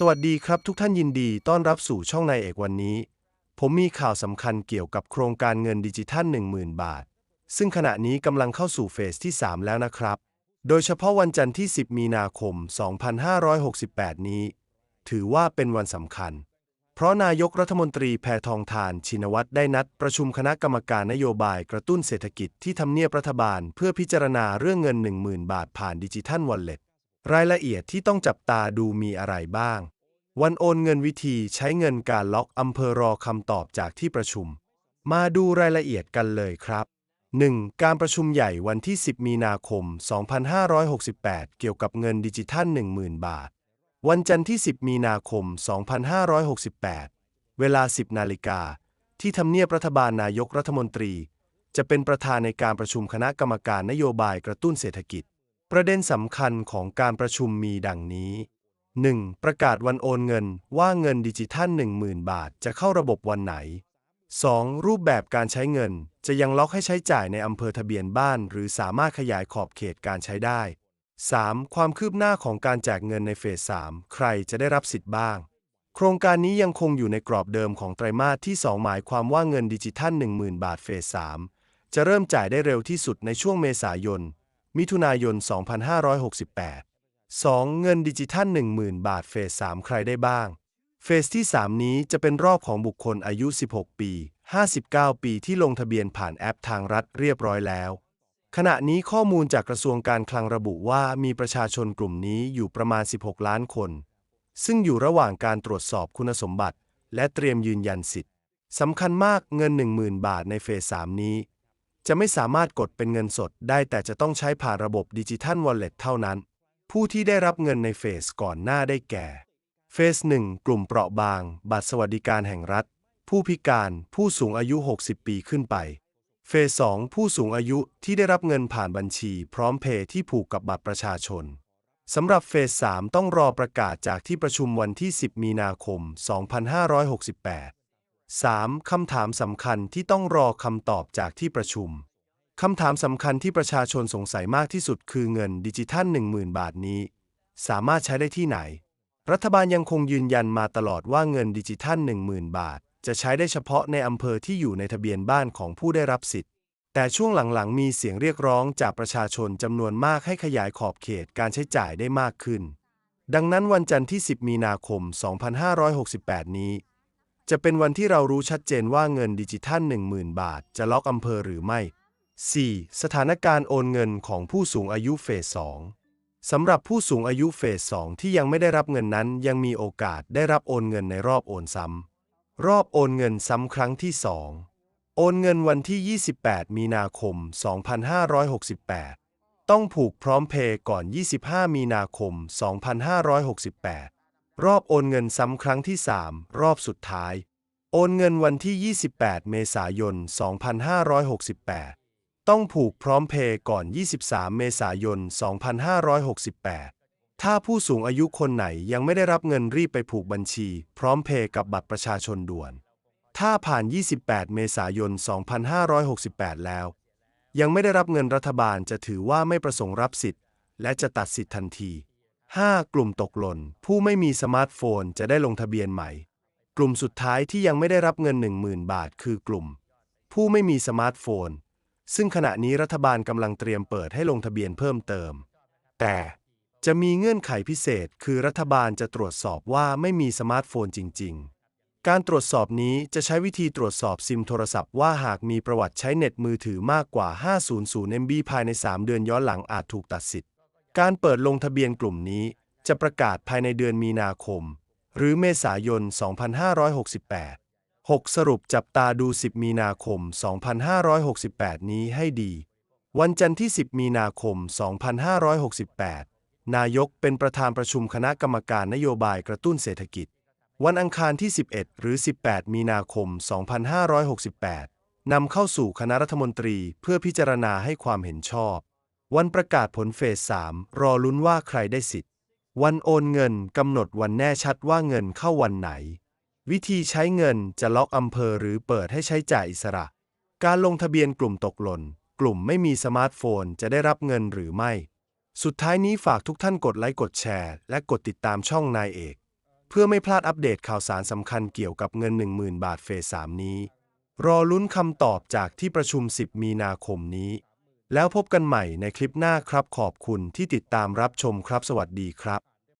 สวัสดีครับทุกท่านยินดีต้อนรับสู่ช่องนายเอกวันนี้ ผมมีข่าวสำคัญเกี่ยวกับโครงการเงินดิจิทัล 10,000 บาท ซึ่งขณะนี้กำลังเข้าสู่เฟสที่ 3 แล้วนะครับ โดยเฉพาะวันจันทร์ที่ 10 มีนาคม 2568 นี้ ถือว่าเป็นวันสำคัญ เพราะนายกรัฐมนตรีแพทองทานชินวัตรได้นัดประชุมคณะกรรมการนโยบายกระตุ้นเศรษฐกิจที่ทำเนียบรัฐบาล เพื่อพิจารณาเรื่องเงิน 10,000 บาทผ่านดิจิทัลวอลเล็ต รายละเอียดที่ต้องจับตาดูมีอะไรบ้าง วันโอนเงินวิธีใช้เงินการล็อกอำเภอรอคำตอบจากที่ประชุม มาดูรายละเอียดกันเลยครับ 1. การประชุมใหญ่วันที่ 10 มีนาคม 2568 เกี่ยวกับเงินดิจิทัล 10,000 บาท วันจันทร์ที่ 10 มีนาคม 2568 เวลา 10 นาฬิกา ที่ทำเนียบรัฐบาลนายกรัฐมนตรี จะเป็นประธานในการประชุมคณะกรรมการนโยบายกระตุ้นเศรษฐกิจ ประเด็นสำคัญของการประชุมมีดังนี้ 1. ประกาศวันโอนเงินว่าเงินดิจิทัล 10,000 บาทจะเข้าระบบวันไหน 2. รูปแบบการใช้เงินจะยังล็อกให้ใช้จ่ายในอำเภอทะเบียนบ้าน หรือสามารถขยายขอบเขตการใช้ได้ 3. ความคืบหน้าของการแจกเงินในเฟส 3 ใครจะได้รับสิทธิ์บ้าง โครงการนี้ยังคงอยู่ในกรอบเดิมของไตรมาสที่ 2 หมายความว่าเงินดิจิทัล 10,000 บาทเฟส 3 จะเริ่มจ่ายได้เร็วที่สุดในช่วงเมษายน มิถุนายน 2568 2. เงินดิจิทัล 10,000 บาทเฟส 3 ใครได้บ้าง เฟสที่ 3 นี้จะเป็นรอบของบุคคลอายุ 16 ปี 59 ปีที่ลงทะเบียนผ่านแอปทางรัฐเรียบร้อยแล้ว ขณะนี้ข้อมูลจากกระทรวงการคลังระบุว่ามีประชาชนกลุ่มนี้อยู่ประมาณ 16 ล้านคน ซึ่งอยู่ระหว่างการตรวจสอบคุณสมบัติ และเตรียมยืนยันสิทธิ์สำคัญมากเงิน 10,000 บาทในเฟส 3 นี้ จะไม่สามารถกดเป็นเงินสดได้แต่จะต้องใช้ผ่านระบบดิจิทัลวอลเล็ตเท่านั้น ผู้ที่ได้รับเงินในเฟสก่อนหน้าได้แก่เฟส1กลุ่มเปราะบาง บัตรสวัสดิการแห่งรัฐ ผู้พิการผู้สูงอายุ 60 ปีขึ้นไป เฟส2ผู้สูงอายุที่ได้รับเงินผ่านบัญชี พร้อมเพย์ที่ผูกกับบัตรประชาชนสำหรับเฟส3ต้องรอประกาศจากที่ประชุมวันที่ 10 มีนาคม 2568 3. คำถามสำคัญที่ต้องรอคำตอบจากที่ประชุม คำถามสำคัญที่ประชาชนสงสัยมากที่สุดคือเงินดิจิทัล 10,000 บาทนี้ สามารถใช้ได้ที่ไหน รัฐบาลยังคงยืนยันมาตลอดว่าเงินดิจิทัล 10,000 บาท จะใช้ได้เฉพาะในอำเภอที่อยู่ในทะเบียนบ้านของผู้ได้รับสิทธิ์ แต่ช่วงหลังๆ มีเสียงเรียกร้องจากประชาชนจำนวนมากให้ขยายขอบเขตการใช้จ่ายได้มากขึ้น ดังนั้นวันจันทร์ที่ 10 มีนาคม 2568 นี้ จะเป็นวันที่เรารู้ชัดเจนว่าเงินดิจิทัล 10,000 บาท จะล็อกอำเภอหรือไม่ 4. สถานการณ์โอนเงินของผู้สูงอายุเฟส 2 สำหรับผู้สูงอายุเฟส 2 ที่ยังไม่ได้รับเงินนั้น ยังมีโอกาสได้รับโอนเงินในรอบโอนซ้ำ รอบโอนเงินซ้ำครั้งที่ 2 โอนเงินวันที่ 28 มีนาคม 2568 ต้องผูกพร้อมเพย์ก่อน 25 มีนาคม 2568 รอบโอนเงินซ้ำครั้งที่ 3 รอบสุดท้าย โอนเงินวันที่ 28 เมษายน 2568 ต้องผูกพร้อมเพย์ก่อน 23 เมษายน 2568 ถ้าผู้สูงอายุคนไหนยังไม่ได้รับเงินรีบไปผูกบัญชี พร้อมเพย์กับบัตรประชาชนด่วน ถ้าผ่าน 28 เมษายน 2568 แล้ว ยังไม่ได้รับเงินรัฐบาลจะถือว่าไม่ประสงค์รับสิทธิ์ และจะตัดสิทธิ์ทันที 5. กลุ่มตกหล่น ผู้ไม่มีสมาร์ทโฟนจะได้ลงทะเบียนใหม่ กลุ่มสุดท้ายที่ยังไม่ได้รับเงิน 10,000 บาท คือกลุ่ม ผู้ไม่มีสมาร์ทโฟน ซึ่งขณะนี้รัฐบาลกำลังเตรียมเปิดให้ลงทะเบียนเพิ่มเติม แต่จะมีเงื่อนไขพิเศษ คือรัฐบาลจะตรวจสอบว่าไม่มีสมาร์ทโฟนจริง ๆ การตรวจสอบนี้จะใช้วิธีตรวจสอบซิมโทรศัพท์ว่าหากมีประวัติใช้เน็ตมือถือมากกว่า 500 MB ภายใน 3 เดือนย้อนหลังอาจถูกตัดสิทธิ์ การเปิดลงทะเบียนกลุ่มนี้จะประกาศภายในเดือนมีนาคม หรือเมษายน 2568 6. สรุปจับตาดู 10 มีนาคม 2568 นี้ให้ดี วันจันทร์ที่ 10 มีนาคม 2568 นายกเป็นประธานประชุมคณะกรรมการนโยบายกระตุ้นเศรษฐกิจ วันอังคารที่ 11 หรือ 18 มีนาคม 2568 นำเข้าสู่คณะรัฐมนตรีเพื่อพิจารณาให้ความเห็นชอบ วันประกาศผลเฟส 3 รอลุ้นว่าใครได้สิทธิ์ วันโอนเงินกำหนดวันแน่ชัดว่าเงินเข้าวันไหน วิธีใช้เงินจะล็อกอำเภอหรือเปิดให้ใช้จ่ายอิสระ การลงทะเบียนกลุ่มตกหล่น กลุ่มไม่มีสมาร์ทโฟนจะได้รับเงินหรือไม่ สุดท้ายนี้ฝากทุกท่านกดไลค์กดแชร์ และกดติดตามช่องนายเอก เพื่อไม่พลาดอัปเดตข่าวสารสำคัญเกี่ยวกับเงิน 10,000 บาทเฟส 3 นี้ รอลุ้นคำตอบจากที่ประชุม 10 มีนาคมนี้ แล้วพบกันใหม่ในคลิปหน้าครับขอบคุณที่ติดตามรับชมครับสวัสดีครับ